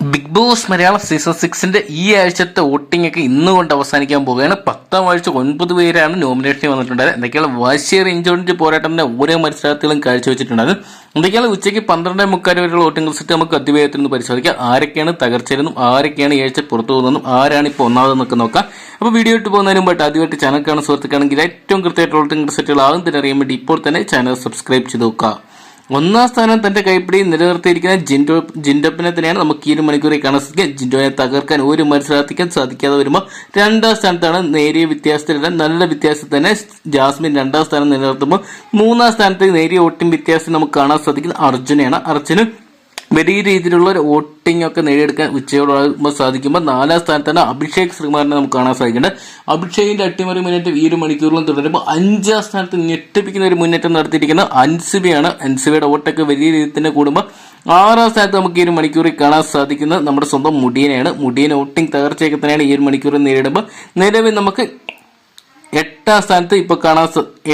Big Boss Malayalam season സിക്സിന്റെ ഈ ആഴ്ചത്തെ വോട്ടിംഗ് ഒക്കെ ഇന്ന് കൊണ്ട് അവസാനിക്കാൻ പോവുകയാണ്. പത്താം ആഴ്ച ഒൻപത് പേരാണ് നോമിനേഷൻ വന്നിട്ടുണ്ടായത്. എന്തൊക്കെയാണ് വാശിയേറി ഇഞ്ചോടിഞ്ച് പോരാട്ടത്തിന്റെ ഓരോ മത്സരത്തിലും കാഴ്ചവെച്ചിട്ടുണ്ടായത്. എന്തൊക്കെയാണ് ഉച്ചയ്ക്ക് പന്ത്രണ്ടേ മുക്കാൽ വരെയുള്ള വോട്ടിംഗ് റിസൾട്ട് നമുക്ക് അതിവേഗത്തിൽ നിന്ന് പരിശോധിക്കാം. ആരൊക്കെയാണ് തകർച്ചയിലെന്നും ആരൊക്കെയാണ് ഈ ആഴ്ച പുറത്തു പോകുന്നതെന്നും ആരാണ് ഇപ്പോൾ ഒന്നാമതെന്നൊക്കെ നോക്കാം. അപ്പോൾ വീഡിയോ ഇട്ട് പോകുന്നതിന് മുമ്പായിട്ട് ആദ്യമായിട്ട് ചാനൽ കാണുന്ന സുഹൃത്തുക്കാണെങ്കിൽ ഏറ്റവും കൃത്യമായിട്ട് വോട്ടിംഗ് റിസൾട്ടുകൾ ആകും തന്നെ അറിയാൻ വേണ്ടി ഇപ്പോൾ തന്നെ ചാനൽ സബ്സ്ക്രൈബ് ചെയ്ത് നോക്കുക. ഒന്നാം സ്ഥാനം തന്റെ കൈപ്പിടി നിലനിർത്തിയിരിക്കുന്ന ജിൻഡോ ജിൻഡപ്പിനെ തന്നെയാണ് നമുക്ക് ഈ ഒരു മണിക്കൂറിൽ കാണാൻ സാധിക്കുക. ജിൻഡോയെ തകർക്കാൻ ഒരു മത്സരാർത്ഥിക്കാൻ സാധിക്കാതെ വരുമ്പോൾ രണ്ടാം സ്ഥാനത്താണ് നേരിയ വ്യത്യാസത്തിലെല്ലാം നല്ല വ്യത്യാസത്തിൽ തന്നെ ജാസ്മിൻ രണ്ടാം സ്ഥാനം നിലനിർത്തുമ്പോൾ മൂന്നാം സ്ഥാനത്ത് നേരിയ ഓട്ടിം വ്യത്യാസം നമുക്ക് കാണാൻ സാധിക്കുന്നത് അർജുനെയാണ്. അർജുന് വലിയ രീതിയിലുള്ള ഒരു വോട്ടിംഗ് ഒക്കെ നേടിയെടുക്കാൻ ഉച്ചയോടാകുമ്പോൾ സാധിക്കുമ്പോൾ നാലാം സ്ഥാനത്താണ് അഭിഷേക് ശ്രീകുമാറിനെ നമുക്ക് കാണാൻ സാധിക്കുന്നുണ്ട് അഭിഷേകിന്റെ അട്ടിമറി മുന്നേറ്റം ഈ ഒരു മണിക്കൂറിലും തുടരുമ്പോൾ അഞ്ചാം സ്ഥാനത്ത് ഞെട്ടിപ്പിക്കുന്ന ഒരു മുന്നേറ്റം നടത്തിയിരിക്കുന്ന അൻസിബിയാണ്. അൻസിബയുടെ വോട്ടൊക്കെ വലിയ രീതിയിൽ തന്നെ കൂടുമ്പോൾ ആറാം സ്ഥാനത്ത് നമുക്ക് ഈ ഒരു മണിക്കൂറിൽ കാണാൻ സാധിക്കുന്നത് നമ്മുടെ സ്വന്തം മുടിയനെയാണ്. മുടിയനെ വോട്ടിംഗ് തകർച്ചയൊക്കെ തന്നെയാണ് ഈ ഒരു മണിക്കൂറിൽ നേരിടുമ്പോൾ. നിലവിൽ നമുക്ക് എട്ടാം സ്ഥാനത്ത് ഇപ്പോൾ കാണാൻ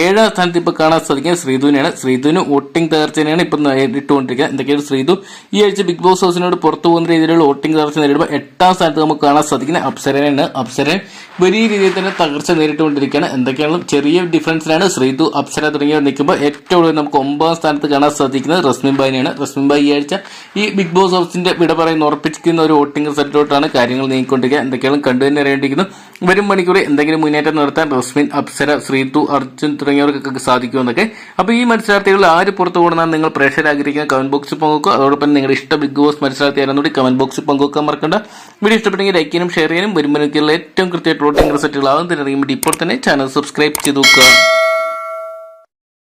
ഏഴാം സ്ഥാനത്ത് ഇപ്പൊ കാണാൻ സാധിക്കുന്നത് ശ്രീധുവിനെയാണ്. ശ്രീധുവിന് വോട്ടിംഗ് തകർച്ചയാണ് ഇപ്പൊ നേരിട്ടുകൊണ്ടിരിക്കുന്നത് എന്തൊക്കെയാണ് ശ്രീധു? ഈ ആഴ്ച ബിഗ് ബോസ് ഹൗസിനോട് പുറത്തു പോകുന്ന രീതിയിലുള്ള വോട്ടിംഗ് തകർച്ച നേരിടുമ്പോൾ എട്ടാം സ്ഥാനത്ത് നമുക്ക് കാണാൻ സാധിക്കുന്നത് അപ്സരനാണ് അപ്സരൻ വലിയ രീതിയിൽ തന്നെ തകർച്ച നേരിട്ടുകൊണ്ടിരിക്കുകയാണ്. എന്തൊക്കെയാണ് ചെറിയ ഡിഫറൻസിലാണ് ശ്രീധു അപ്സര തുടങ്ങിയവർ നിൽക്കുമ്പോൾ ഏറ്റവും കൂടുതൽ നമുക്ക് ഒമ്പതാം സ്ഥാനത്ത് കാണാൻ സാധിക്കുന്നത് റസ്മിൻ റസ്മിൻബായി റസ്മിൻ ബായി ഈ ആഴ്ച ഈ ബിഗ് ബോസ് ഹൗസിന്റെ വിട പറയുന്ന ഉറപ്പിച്ചിരിക്കുന്ന ഒരു വോട്ടിംഗ് റിസൾട്ടിലോട്ടാണ് കാര്യങ്ങൾ നീങ്ങിക്കൊണ്ടിരിക്കുക. എന്തൊക്കെയാണ് കണ്ടു തന്നെ അറിയേണ്ടിയിരിക്കുന്നു. വരും മണിക്കൂറിൽ എന്തെങ്കിലും മുന്നേറ്റം നടത്താൻ റസ്മിൻ അപ്സര ശ്രീധു അർജുൻ തുടങ്ങിയവർക്കൊക്കെ സാധിക്കുമെന്നൊക്കെ. അപ്പോൾ ഈ മത്സരാർത്ഥികളിൽ ആര് പുറത്തു പോകണമെന്ന് നിങ്ങൾ പ്രേക്ഷകർ ആഗ്രഹിക്കുന്ന കമന്റ് ബോക്സിൽ പങ്കുവെക്കുക. അതോടൊപ്പം നിങ്ങളുടെ ഇഷ്ട ബിഗ് ബോസ് മത്സരാർത്ഥി ആരെന്നൂടി കമന്റ് ബോക്സിൽ പങ്കുവെക്കാൻ മറക്കണ്ട. വീഡിയോ ഇഷ്ടപ്പെട്ടെങ്കിൽ ലൈക്ക് ചെയ്യാനും ഷെയർ ചെയ്യാനും. വരുമ്പോൾ ഏറ്റവും കൃത്യമായിട്ട് വോട്ടിംഗ് റിസൾട്ടുകളാകും തന്നെ അറിയുമ്പോൾ ഇപ്പോൾ തന്നെ ചാനൽ സബ്സ്ക്രൈബ് ചെയ്ത് നോക്കുക.